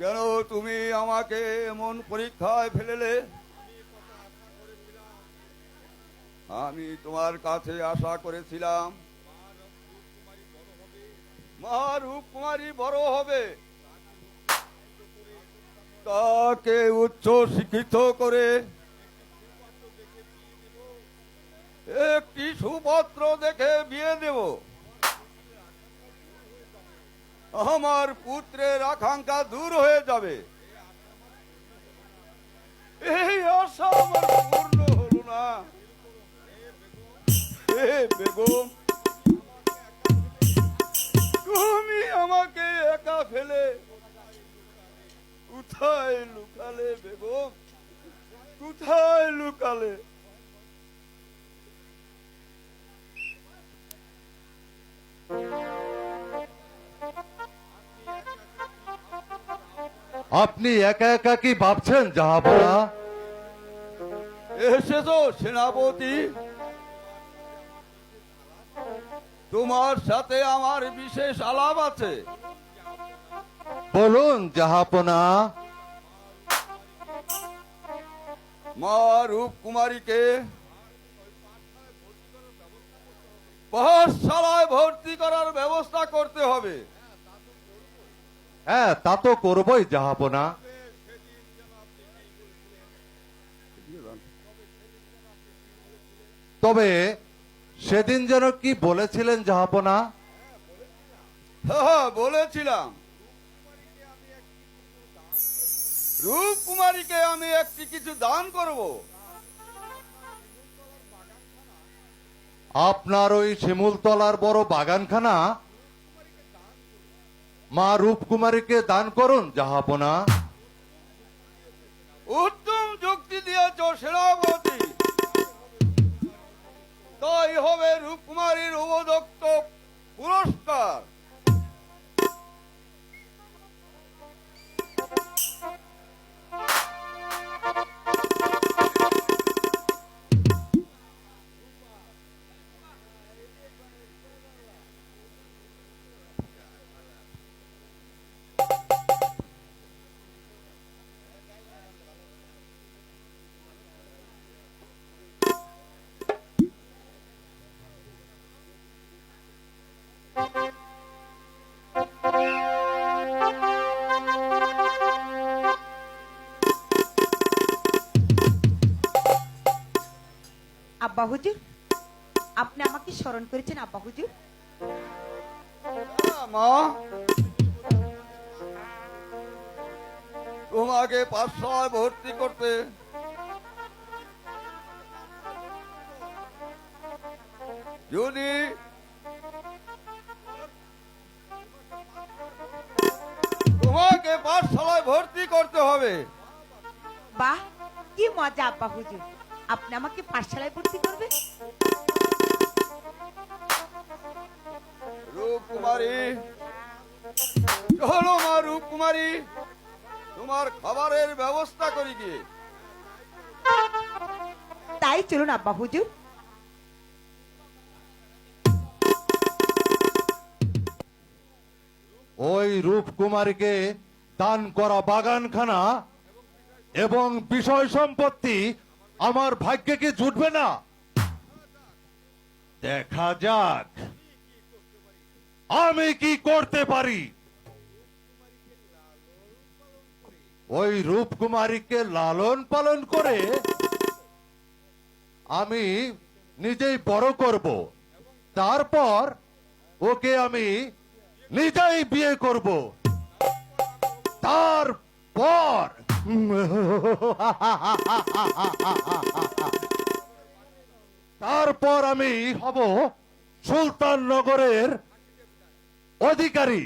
কেন তুমি আমাকে এমন পরীক্ষায় ফেলেলে? আমি তোমার কাছে আশা করেছিলাম। মা রূপকুমারী বড় হবে। তাকে উচ্চ শিক্ষিত করে একটি সুপত্র দেখে বিয়ে দেব। আমার পুত্রের আকাঙ্ক্ষা দূর হয়ে যাবে। এই আশা আমার পূর্ণ হলো না। বেগম, তুমি আমাকে একা ফেলে কোথায় লুকালে বেগম? কোথায় লুকালে? আপনি একা একা কি ভাবছেন জাহাপনা এসেছ সেনাপতি। তোমার সাথে আমার বিশেষ আলাপ আছে। বলুন জাহাপনা। মা রূপ কুমারীকে পাঠশালায় ভর্তি করার ব্যবস্থা করতে হবে। হ্যাঁ তা তো করবই জাহাপনা তবে সেদিন যেন কি বলেছিলেন জাহাপনা হ্যাঁ বলেছিলাম। রূপকুমারীকে আমি একটি কিছু দান করব। আপনার ওই শিমুলতলার বড় বাগানখানা মা রূপকুমারীকে দান করুন জাহাপনা উত্তম যুক্তি দিয়েছ সেনাপতি। তাই হবে রূপকুমারীর আব্বা হুজুর? আপনি আমাকে স্মরণ করেছেন আব্বা হুজুর? তোমাকে পাঠশালায় ভর্তি করতে। যদি তোমাকে পাঠশালায় ভর্তি করতে হবে। বাহ কি মজা আব্বা হুজুর। আপনি আমাকে পাঠশালায় ভর্তি করবেন রূপকুমারী চলো মা রূপকুমারী তোমার খাবারের ব্যবস্থা করি গিয়ে। তাই চলুন আব্বা হুজুর। ওই রূপকুমারীকে দান করা বাগানখানা এবং বিষয় সম্পত্তি আমার ভাগ্যে কি জুটবে না? দেখা যাক। আমি কি করতে পারি? ওই রূপকুমারীকে লালন পালন করে আমি নিজেই বড় করব। তারপর ওকে আমি নিজেই বিয়ে করব। তারপর তারপর আমি হব সুলতান নগরের অধিকারী